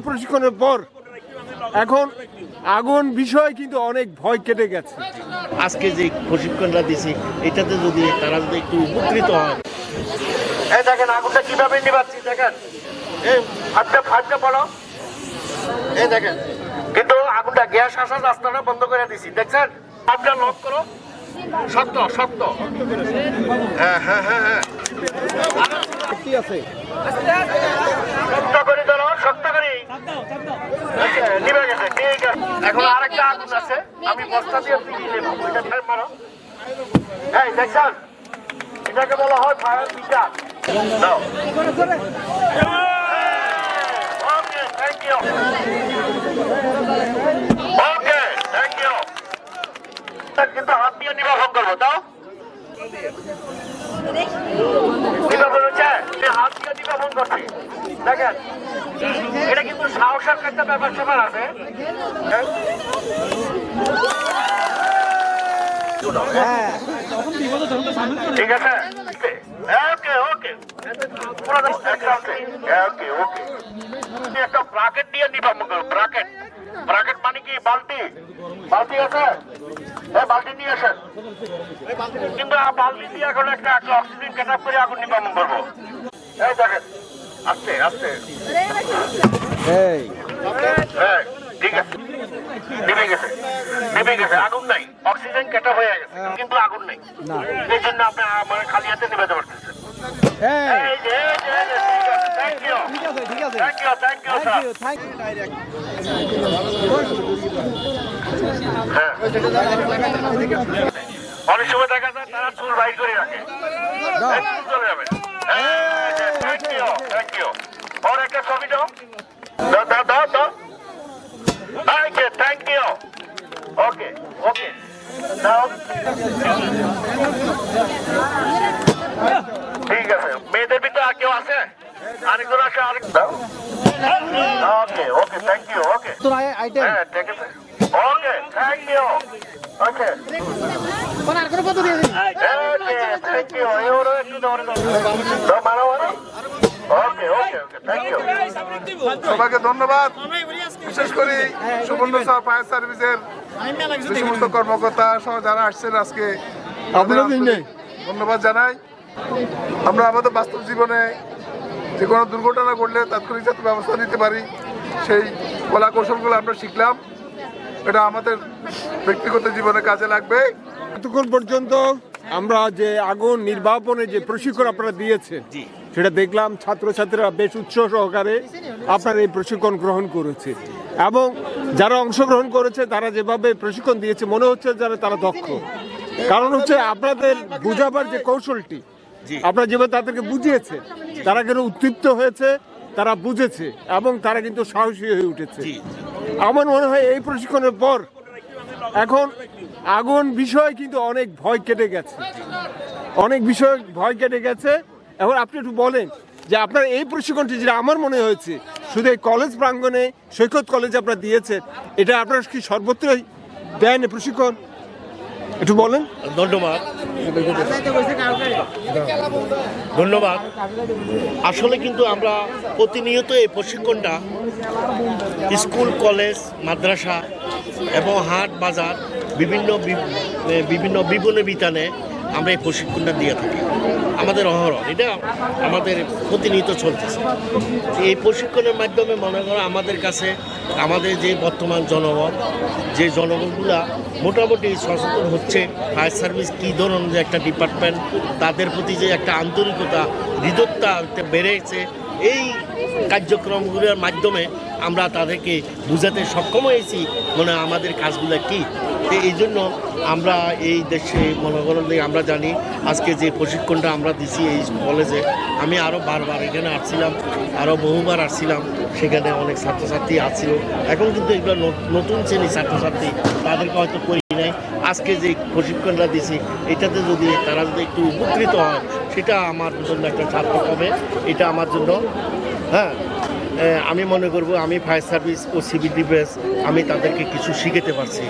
এই প্রশিক্ষণের পর এখন আগুন বিষয় কিন্তু অনেক ভয় কেটে গেছে। আজকে যে প্রশিক্ষণটা দিছি এটাতে যদি তারা যদি একটু উপকৃত হয়। এই দেখেন আগুনটা কীভাবে নিবাচ্ছি দেখেন। এই ফাটটা ফাটটা পড়ো এই দেখেন কিন্তু আগুনটা গ্যাস আসার রাস্তাটা বন্ধ করে দিছি দেখছেন? ফাটটা লক করো। শক্ত শক্ত। হ্যাঁ হ্যাঁ হ্যাঁ হ্যাঁ। কি আছে? করে ধরো শক্ত করে আচ্ছা, নিভে গেছে ঠিক আছে এখন আরেকটা আগুন আছে। আমি বস্তা দিয়ে পিটিয়ে নেব। ওইটা ফের মারো। এই, দেখছেন? এটাকে বলা হয় ফায়ার পিটার দাও। Okay thank you okay thank you কিন্তু হাত দিয়ে নিবাসন করব। তাও নিবাসন হচ্ছে হাত দিয়ে নিবাসন করছি। দেখেন। একটা ব্যাপার স্যাপার আছে। হ্যাঁ? ঠিক আছে? ওকে ওকে। ওকে ওকে। একটা ব্রাকেট দিয়ে নিবা ব্রাকেট ব্রাকেট মানে কি? বালতি। বালতি আছে? হ্যাঁ বালতি নিয়ে আসেন। কিন্তু বালতি দিয়ে এখন একটা একটা অক্সিজেন কেট করে আগুন নিবামন করব। এই দেখেন আস্তে আস্তে এই। নেমে গেছে নেমে গেছে আগুন নাই। অক্সিজেন কেটা হয়ে গেছে কিন্তু আগুন নেই। না। এই জন্য আপনি আমার খালি হাতে নেমে পারতেছেন এই। এই যে এই যে, এই যে, ঠিক আছে থ্যাংক ইউ ঠিক আছে ঠিক আছে। Thank you thank you sir thank হ্যাঁ। অনেক সময় দেখা যায় তারা চুল বাইর করে রাখে। চলে যাবে। থ্যাংক ইউ থ্যাংক ইউ ওর একটা ছবি দাও। ঠিক আছে মেয়েদের ভিতরে আর কেউ আছে? আরেকজন আছে আরেক দাও okay okay thank you okay. Item. হ্যাঁ ঠিক আছে। Okay thank you okay. Thank you একটু মারো মারো। ওকে ওকে ওকে থ্যাংক ইউ সবাইকে ধন্যবাদ। বিশেষ করে সুবর্ণ ফায়ার সার্ভিসের যে সমস্ত কর্মকর্তা সহ যারা আসছেন আজকে দিনে। ধন্যবাদ জানাই। আমরা আমাদের বাস্তব জীবনে যে কোনো দুর্ঘটনা ঘটলে তাৎক্ষণিক যাতে ব্যবস্থা নিতে পারি সেই কলা কৌশলগুলো আমরা শিখলাম। এটা আমাদের ব্যক্তিগত জীবনে কাজে লাগবে। এতক্ষণ পর্যন্ত আমরা যে আগুন নির্বাপনে যে প্রশিক্ষণ আপনারা দিয়েছেন সেটা দেখলাম ছাত্রছাত্রীরা বেশ উৎসাহ সহকারে আপনার এই প্রশিক্ষণ গ্রহণ করেছে এবং যারা অংশগ্রহণ করেছে তারা যেভাবে প্রশিক্ষণ দিয়েছে মনে হচ্ছে যারা তারা দক্ষ। কারণ হচ্ছে আপনাদের বুঝাবার যে কৌশলটি আপনারা যেভাবে তাদেরকে বুঝিয়েছে তারা কিন্তু উদ্দীপ্ত হয়েছে তারা বুঝেছে এবং তারা কিন্তু সাহসী হয়ে উঠেছে। আমার মনে হয় এই প্রশিক্ষণের পর এখন আগুন বিষয় কিন্তু অনেক ভয় কেটে গেছে। অনেক বিষয় ভয় কেটে গেছে। এখন আপনি একটু বলেন যে আপনার এই প্রশিক্ষণটি যেটা আমার মনে হয়েছে শুধু এই কলেজ প্রাঙ্গণে, সৈকত কলেজ আপনারা দিয়েছেন, এটা আপনারা কি সর্বত্রই দেন প্রশিক্ষণ? একটু বলেন। ধন্যবাদ। ধন্যবাদ। আসলে কিন্তু আমরা প্রতিনিয়ত এই প্রশিক্ষণটা স্কুল, কলেজ, মাদ্রাসা এবং হাট বাজার, বিভিন্ন বিভিন্ন বিপণী বিতানে আমরা এই প্রশিক্ষণটা দিয়ে থাকি। আমাদের অহরহ, এটা আমাদের প্রতিনিয়ত চলতেছে। এই প্রশিক্ষণের মাধ্যমে মনে করো আমাদের কাছে, আমাদের যে বর্তমান জনগণ, যে জনগণগুলা মোটামুটি সচেতন হচ্ছে, ফায়ার সার্ভিস কী ধরনের যে একটা ডিপার্টমেন্ট তাদের প্রতি যে একটা আন্তরিকতা হৃদয়তা বেড়েছে, এই কার্যক্রমগুলোর মাধ্যমে আমরা তাদেরকে বোঝাতে সক্ষম হয়েছি মানে আমাদের কাজগুলো কী? এই জন্য আমরা এই দেশে মনে করেন আমরা জানি, আজকে যে প্রশিক্ষণটা আমরা দিছি এই কলেজে আমি আরও বারবার এখানে আসছিলাম আরও বহুবার আসছিলাম, সেখানে অনেক ছাত্রছাত্রী আসছিল। এখন কিন্তু এগুলো নতুন শ্রেণি ছাত্রছাত্রী, তাদেরকে হয়তো করি নাই। আজকে যে প্রশিক্ষণটা দিছি, এটাতে যদি তারা যদি একটু উপকৃত হয়, সেটা আমার জন্য একটা সার্থক হবে। এটা আমার জন্য হ্যাঁ আমি মনে করব আমি ফায়ার সার্ভিস ও সিভিল ডিফেন্স আমি তাদেরকে কিছু শিখাতে পারছি।